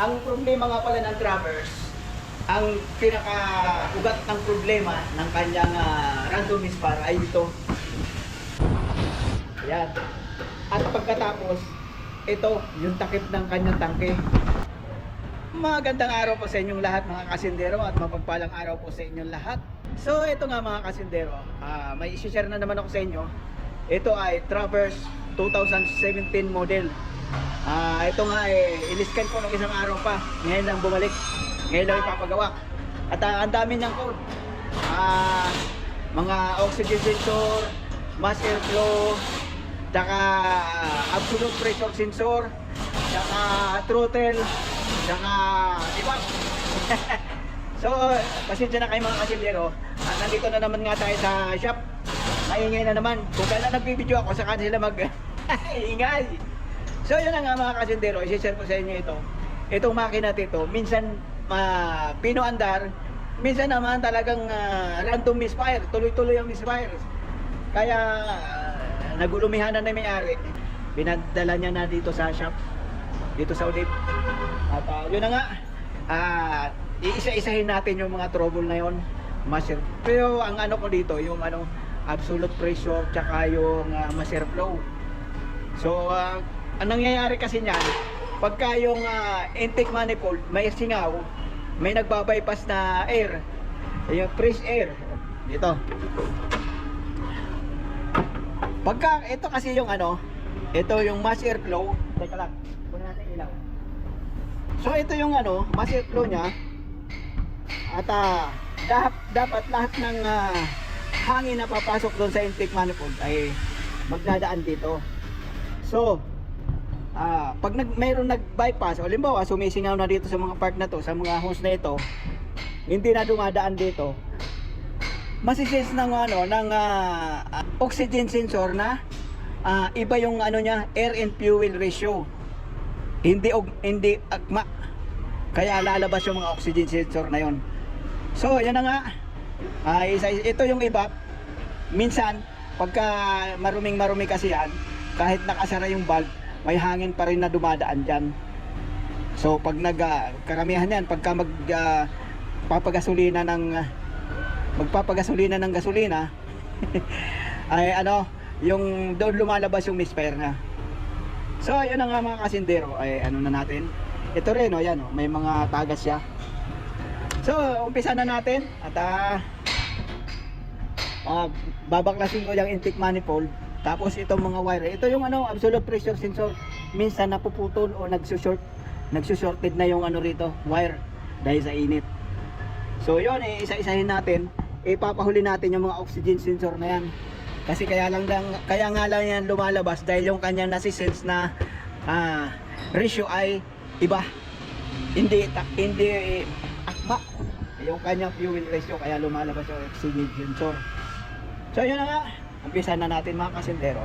ang problema nga pala ng Travers, ang pinaka-ugat ng problema ng kanyang ah, random misfire ay ito. Ayan. At pagkatapos, ito, yung takip ng kanyang tangke. Magandang araw po sa inyong lahat mga kasindero at mapagpalang araw po sa inyong lahat. So ito nga mga kasindero, ah, may isi-share na naman ako sa inyo. Ito ay Traverse 2017 model. Ah, ito nga eh, iliskan ko ng isang araw pa. Ngayon lang bumalik. Ngayon lang ipapagawa. At ah, ang dami niyang code. Ah, mga oxygen sensor, mass airflow, tsaka ah, absolute pressure sensor, tsaka throttle, tsaka iba. so, pasensya na kayo mga kasindero. Ah, nandito na naman nga tayo sa shop. Maingay na naman. Kung kailan nagbibideo ako, saka sila mag ingay. So, yun na nga mga kasindero. I-share ko sa inyo ito. Itong makina ito, minsan ma pinoandar, minsan naman talagang ah, random misfire. Tuloy-tuloy ang misfire. Kaya ah, nagulumihan na na may-ari. Pinadala niya na dito sa shop. Dito sa Udip. At ah, yun na nga. Ah, iisa-isahin natin yung mga trouble na yon. Master. Pero ang ano ko dito, yung ano, absolute pressure tsaka yung uh, master flow. So, ah, ang nangyayari kasi niyan, pagka yung ah, intake manifold may singaw, may nagbabypass na air, yung fresh air. Dito. Pagka, ito kasi yung ano, ito yung mass airflow. Teka lang, kunin natin ilaw. So ito yung ano, mass airflow niya. At ah, dapat, dapat lahat ng ah, hangin na papasok doon sa intake manifold ay magdadaan dito. So, ah, pag nag, mayroon nag-bypass, o limbawa sumisingaw na dito sa mga part na to, sa mga hose na ito, hindi na dumadaan dito, masisense ng ano ng ah, oxygen sensor na ah, iba yung ano niya air and fuel ratio. Hindi hindi akma. Kaya lalabas yung mga oxygen sensor na yon so yan na nga. Ah, isa, ito yung iba. Minsan pagka maruming marumi kasi yan kahit nakasara yung valve may hangin pa rin na dumadaan dyan. So pag nag ah, karamihan yan pagka mag ah, papagasolina ng ah, magpapagasolina ng gasolina ay ano yung doon lumalabas yung misfire na so yun na nga mga kasindero ay ano na natin. Ito rin oh yan oh, may mga tagas siya. So umpisa na natin at ah ah, babaklasin ko yung intake manifold tapos itong mga wire ito yung ano absolute pressure sensor minsan napuputol o nagsushort nagsushorted na yung ano rito wire dahil sa init So yun, eh, isa-isahin natin. Ipapahuli natin yung mga oxygen sensor na yan. Kasi kaya lang, lang kaya nga lang yan lumalabas dahil yung kanyang nasisense na ah, ratio ay iba. Hindi ta- hindi eh, akma. Yung kanyang fuel ratio kaya lumalabas yung oxygen sensor. So yun na nga. Umpisa na natin mga kasindero.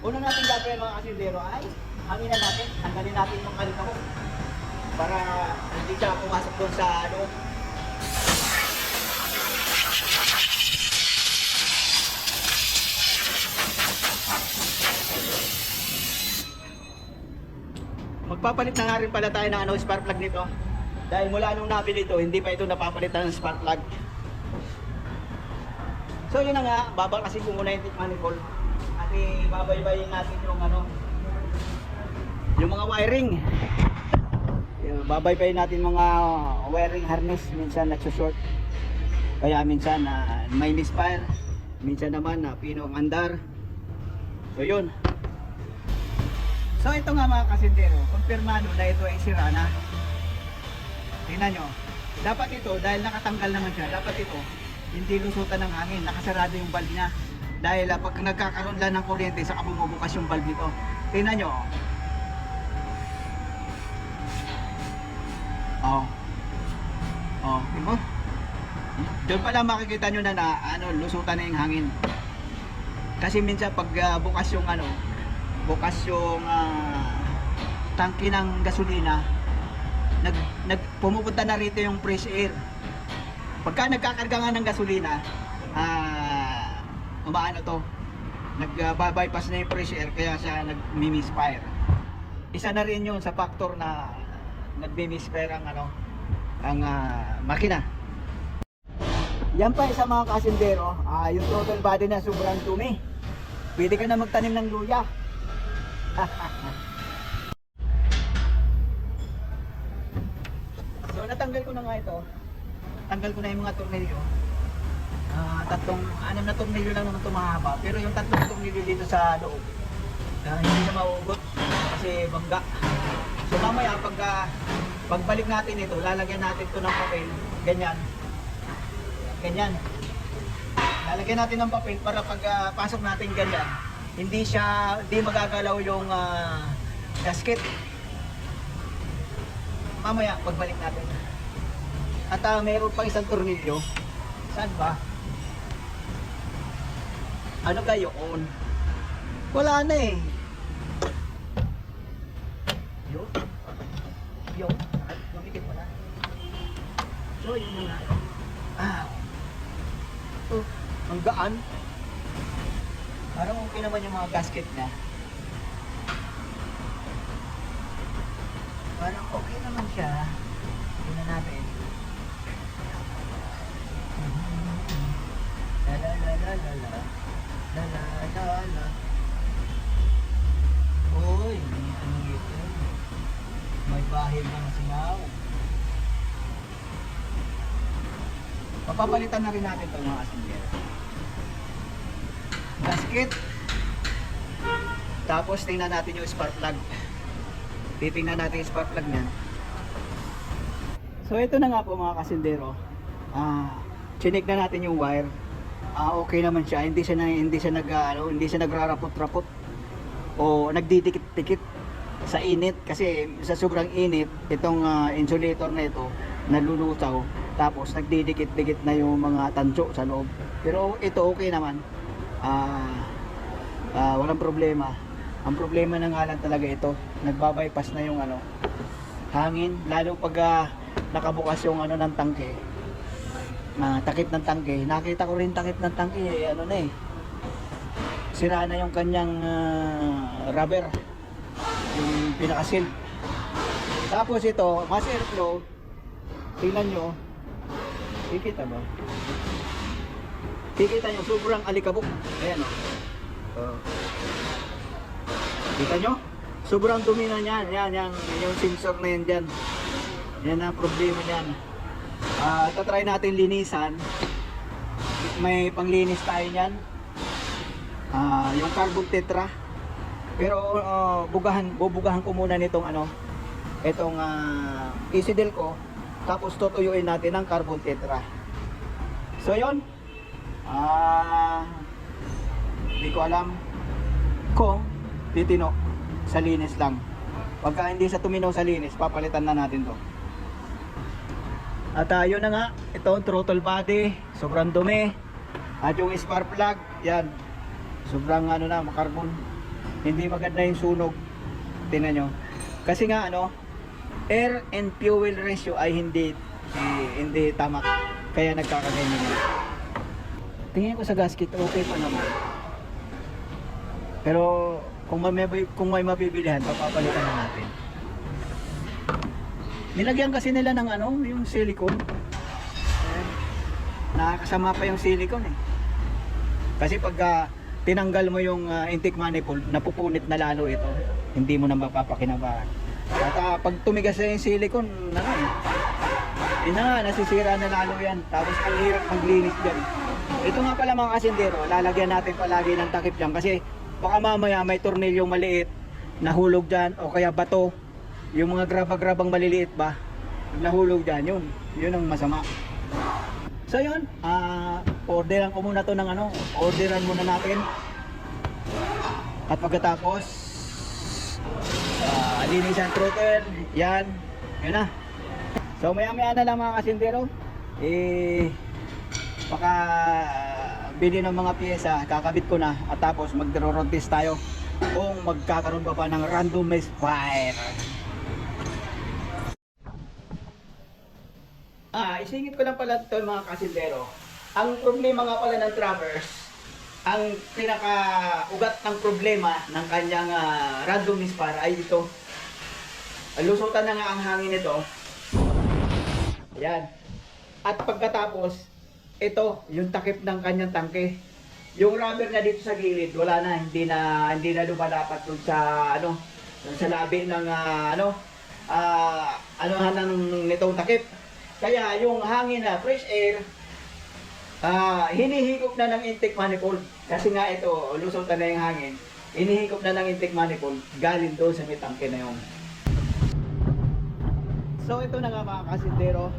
Una natin gagawin mga kasindero ay hanginan natin. Tanggalin natin yung kalito para hindi siya pumasok doon sa ano Magpapalit na nga rin pala tayo ng ano, spark plug nito. Dahil mula nung nabili ito, hindi pa ito napapalitan ng spark plug. So yun na nga, babalkasin ko muna yung manifold. At ibabaybayin natin yung ano, yung mga wiring. Babaybayin natin mga wiring harness minsan nagsushort kaya minsan na may misfire. Minsan naman na pino ang andar. So yun. So ito nga mga kasindero kumpirmado na ito ay sira na. Tingnan nyo. Dapat ito dahil nakatanggal naman siya dapat ito hindi lusutan ng hangin nakasarado yung valve niya dahil ah, pag nagkakaroon lang ng kuryente saka bumubukas yung valve nito tingnan nyo Oh. Oh, di ba? Doon pala makikita nyo na na ano, lusutan na yung hangin. Kasi minsan pag ah, bukas yung ano, bukas yung ah, tangke ng gasolina, nag, nag pumupunta na rito yung fresh air. Pagka nagkakarga nga ng gasolina, ah, umaano to, nag-bypass na yung fresh air kaya siya nag-misfire. isa na rin yun sa factor na nagbimisfire ang ano, ang ah, makina. Yan pa isa mga kasindero, ah, yung throttle body na sobrang dumi. Pwede ka na magtanim ng luya. so natanggal ko na nga ito. Tanggal ko na yung mga tornilyo. Ah, tatlong, anim na tornilyo lang naman ito mahaba. Pero yung tatlong tornilyo dito sa loob, ah, hindi na maugot kasi bangga. So mamaya pag ah, pagbalik natin ito, lalagyan natin ito ng papel, ganyan. Ganyan. Lalagyan natin ng papel para pag ah, pasok natin ganyan, hindi siya, hindi magagalaw yung ah, gasket. Mamaya pagbalik natin. At ah, mayroon pang isang tornilyo. Saan ba? Ano kayo on? Wala na eh. Yo. Yo. Ay, Lumikit pala. So, yun na. Ah. Oh, ang gaan. Parang okay naman yung mga gasket na. Papapalitan na rin natin itong mga asingger. Gasket. Tapos tingnan natin yung spark plug. Titingnan natin yung spark plug niyan. So ito na nga po mga kasindero. Ah, chinik na natin yung wire. Ah, okay naman siya. Hindi siya na, hindi siya nag ah, ano, hindi siya nagrarapot-rapot o nagdidikit-dikit sa init kasi sa sobrang init itong ah, insulator na ito nalulutaw tapos nagdidikit-dikit na yung mga tanso sa loob. Pero ito okay naman. Ah, ah, walang problema. Ang problema na nga lang talaga ito, nagbabypass na yung ano, hangin. Lalo pag ah, nakabukas yung ano ng tangke. Na takip ng tangke. Nakita ko rin takip ng tangke eh, ano na eh. Sira na yung kanyang ah, rubber. Yung pinakasil. Tapos ito mass airflow tingnan nyo kikita ba kikita nyo sobrang alikabok ayan o oh. kita nyo sobrang dumi na yan yan, yan yung sensor na yan dyan yan ang problema niyan. Ah, tatry natin linisan. May panglinis tayo niyan. Ah, yung carbon tetra. Pero ah, bugahan, bubugahan ko muna nitong ano, itong uh, isidel ko. Tapos tutuyuin natin ang carbon tetra. So yon. Ah, hindi ko alam kung titino sa linis lang. Pagka hindi sa tuminaw sa linis, papalitan na natin to. At uh, yun na nga, ito throttle body, sobrang dumi. At yung spark plug, yan. Sobrang ano na, makarbon. Hindi maganda yung sunog. Tingnan nyo. Kasi nga ano, air and fuel ratio ay hindi eh, hindi tama. Kaya nagkakaganyan yan. Tingin ko sa gasket, okay pa naman. Pero kung may, kung may mabibilihan, papapalitan na natin. Nilagyan kasi nila ng ano, yung silicone. Ayan. Nakakasama pa yung silicone eh. Kasi pag ah, tinanggal mo yung ah, intake manifold, napupunit na lalo ito. Hindi mo na mapapakinabangan. At ah, pag tumigas na yung silicone, ano eh. Yun na nga, nasisira na lalo yan. Tapos ang hirap maglinis dyan. Ito nga pala mga kasindero, lalagyan natin palagi ng takip dyan kasi baka mamaya may tornilyong maliit nahulog dyan o kaya bato yung mga graba-grabang maliliit ba nahulog dyan yun yun ang masama so yun ah orderan ko muna to ng ano orderan muna natin at pagkatapos ah linisan throttle yan. Yun na. So maya maya na lang mga kasindero. Eh baka bili ng mga pyesa kakabit ko na at tapos magro-road test tayo kung magkakaroon pa pa ng randomized fire Ah, isingit ko lang pala ito mga kasindero. Ang problema nga pala ng Travers, ang pinaka-ugat ng problema ng kanyang uh, random misfire ay ito. Lusutan na nga ang hangin nito. Ayan. At pagkatapos, ito, yung takip ng kanyang tangke. Yung rubber na dito sa gilid, wala na, hindi na hindi na lumalapat dun sa ano, dun sa labi ng ah, ano, ah, ano ng nitong takip. Kaya yung hangin na fresh air, ah, hinihigop na ng intake manifold. Kasi nga ito, lusutan na yung hangin. Hinihigop na ng intake manifold galing doon sa may tangke na yun. So ito na nga mga kasindero.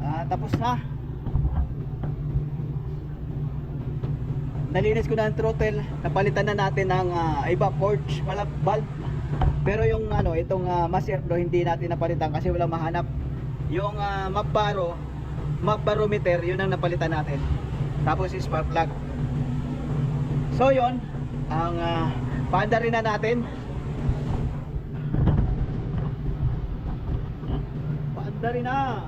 Ah, tapos na. Nalinis ko na ang throttle. Napalitan na natin ng ah, iba wala valve. Pero yung ano, itong uh, master flow hindi natin napalitan kasi wala mahanap. Yung uh, map baro, map barometer, yun ang napalitan natin. Tapos is spark plug. So yon ang uh, paanda rin na natin. Paanda rin na.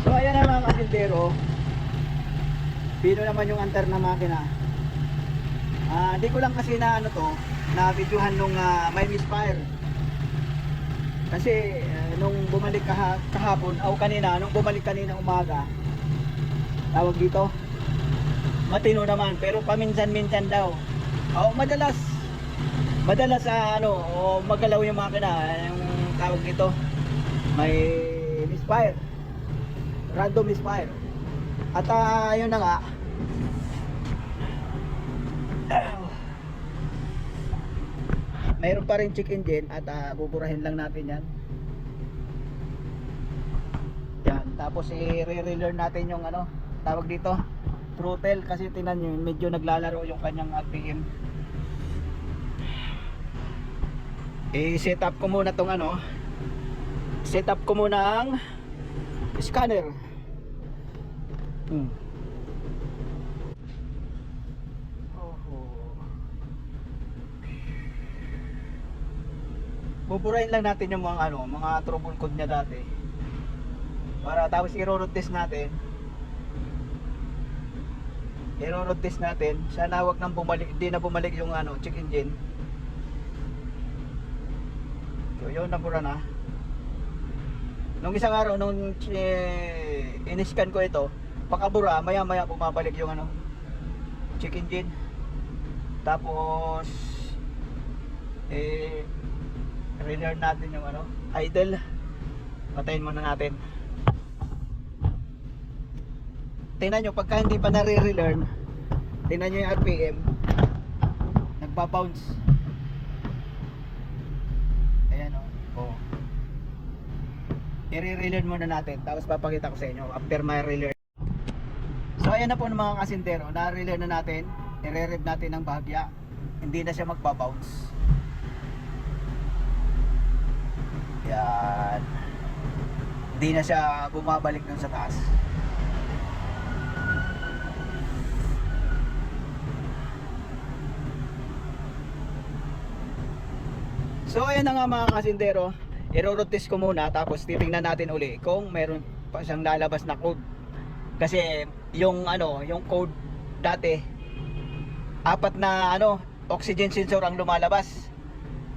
So ayan na mga kasintero. Pino naman yung antar na makina. Ah, di ko lang kasi na ano to, na videohan nung ah, may misfire. Kasi eh, nung bumalik kaha, kahapon, o kanina, nung bumalik kanina umaga, tawag dito, matino naman, pero paminsan-minsan daw. O madalas, madalas sa ano, o magalaw yung makina, yung tawag dito, may misfire random misfire. At uh, yun na nga. Mayroon pa rin check engine at uh, buburahin lang natin yan. Yan, tapos i-relearn natin yung ano, tawag dito, throttle kasi tinan nyo, medyo naglalaro yung kanyang RPM. I-set up ko muna tong ano, set up ko muna ang scanner hmm. Buburahin lang natin yung mga ano mga trouble code niya dati. Para tapos i-road test natin. I-road test natin. Sana wag nang bumalik hindi na bumalik yung ano check engine. So yun nabura na. Nung isang araw, nung eh, in-scan ko ito, pakabura, maya maya bumabalik yung ano, check engine. Tapos, eh, relearn natin yung ano, idle. Patayin muna natin. Tingnan nyo, pagka hindi pa nare-relearn, tingnan nyo yung RPM, nagpa-bounce. Ayan o. Oh. I-relearn muna natin tapos papakita ko sa inyo after my relearn so ayan na po ng mga kasintero na-relearn na natin i-rev natin ng bahagya hindi na siya magbabounce yan hindi na siya bumabalik dun sa taas. So ayan na nga mga kasintero i-road test ko muna tapos titingnan natin uli kung meron pa siyang lalabas na code. Kasi yung ano yung code dati apat na ano oxygen sensor ang lumalabas.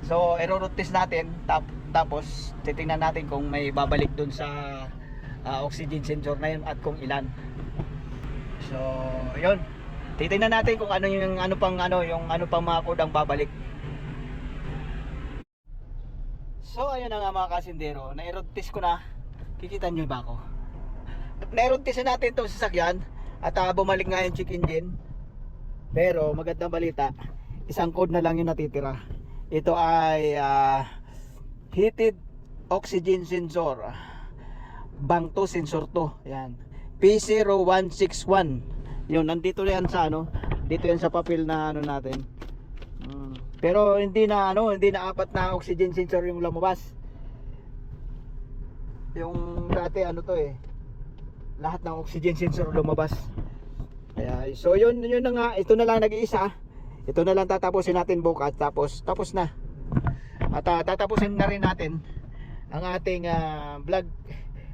So i-road test natin tap, tapos titingnan natin kung may babalik dun sa ah, oxygen sensor na yun at kung ilan so yun titingnan natin kung ano yung ano pang ano yung ano pang mga code ang babalik So ayun na nga mga kasindero, na-road test ko na. Kikita nyo ba ako? Na-road test na natin itong sasakyan at uh, bumalik nga yung check engine. Pero magandang balita, isang code na lang yung natitira. Ito ay uh, heated oxygen sensor. Bank 2 sensor to. Yan. P0161. Yun, nandito yan sa ano, dito yan sa papel na ano natin. Mm. Pero hindi na ano, hindi na apat na oxygen sensor yung lumabas. Yung dati ano to eh. Lahat ng oxygen sensor lumabas. Kaya so yun yun na nga, ito na lang nag-iisa. Ito na lang tatapusin natin bukas tapos tapos na. At ah, tatapusin na rin natin ang ating ah, vlog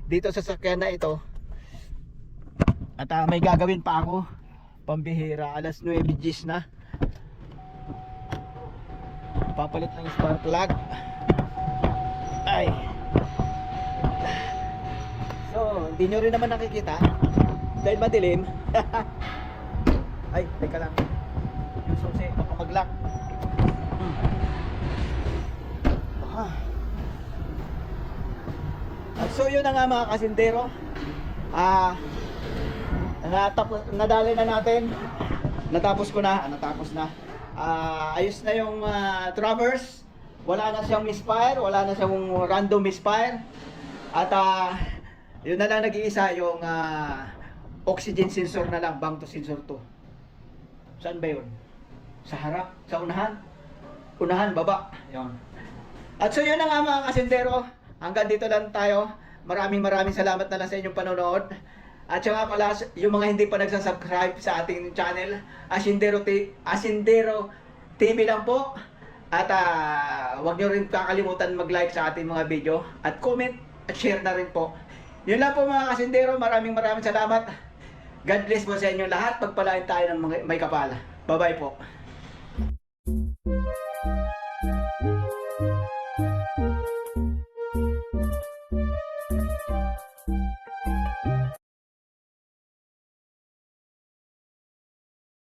dito sa sakyan na ito. At ah, may gagawin pa ako. Pambihira, alas 9 gis na. Papalit ng spark plug. Ay. So, hindi nyo rin naman nakikita dahil madilim. Ay, teka lang. Yung susi, baka mag-lock. So yun na nga mga kasindero. Ah, natapos, nadali na natin. Natapos ko na, ah, natapos na. Ah, ayos na yung ah, traverse. Wala na siyang misfire, wala na siyang random misfire. At ah, yun na lang nag-iisa yung ah, oxygen sensor na lang, bang to sensor 2. Saan ba yun? Sa harap? Sa unahan? Unahan, baba. Yun. At so yun na nga mga kasindero. Hanggang dito lang tayo. Maraming maraming salamat na lang sa inyong panonood. At saka pala yung mga hindi pa nagsasubscribe sa ating channel, Asindero, T- Asindero TV lang po. At ah, huwag nyo rin kakalimutan mag-like sa ating mga video. At comment at share na rin po. Yun lang po mga kasindero. Maraming maraming salamat. God bless po sa inyo lahat. Pagpalain tayo ng may kapala. Bye-bye po.